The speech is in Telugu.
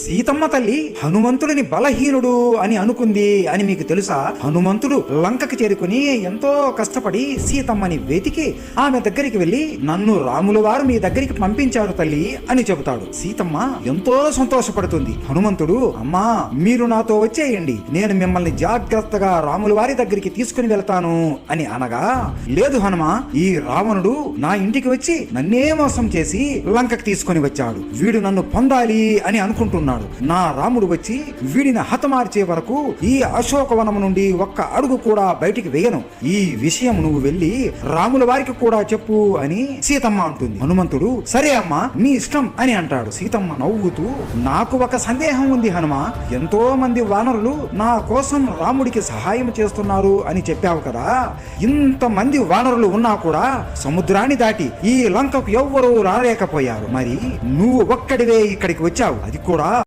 సీతమ్మ తల్లి హనుమంతుడిని బలహీనుడు అని అనుకుంది అని మీకు తెలుసా? హనుమంతుడు లంకకి చేరుకుని ఎంతో కష్టపడి సీతమ్మని వెతికి ఆమె దగ్గరికి వెళ్ళి నన్ను రాముల వారు మీ దగ్గరికి పంపించారు తల్లి అని చెబుతాడు. సీతమ్మ ఎంతో సంతోషపడుతుంది. హనుమంతుడు అమ్మా మీరు నాతో వచ్చేయండి. నేను మిమ్మల్ని జాగ్రత్తగా రాముల వారి దగ్గరికి తీసుకుని వెళ్తాను అని అనగా లేదు హనుమ ఈ రావణుడు నా ఇంటికి వచ్చి నన్నే మోసం చేసి లంకకి తీసుకొని వచ్చాడు. వీడు నన్ను పొందాలి అని అనుకుంటున్నాను ఉన్నాడు. నా రాముడు వచ్చి వీడిని హతమార్చే వరకు ఈ అశోకవనం నుండి ఒక్క అడుగు కూడా బయటికి వేయను. ఈ విషయం నువ్వు వెళ్ళి రాముల వారికి కూడా చెప్పు అని సీతమ్మ అంటుంది. హనుమంతుడు సరే అమ్మా నీ ఇష్టం అని అంటాడు. సీతమ్మ నవ్వుతూ నాకు ఒక సందేహం ఉంది హనుమ. ఎంతో మంది వానరులు నా కోసం రాముడికి సహాయం చేస్తున్నారు అని చెప్పావు కదా. ఇంతమంది వానరులు ఉన్నా కూడా సముద్రాన్ని దాటి ఈ లంకకు ఎవ్వరూ రాలేకపోయారు. మరి నువ్వు ఒక్కడివే ఇక్కడికి వచ్చావు. అది కూడా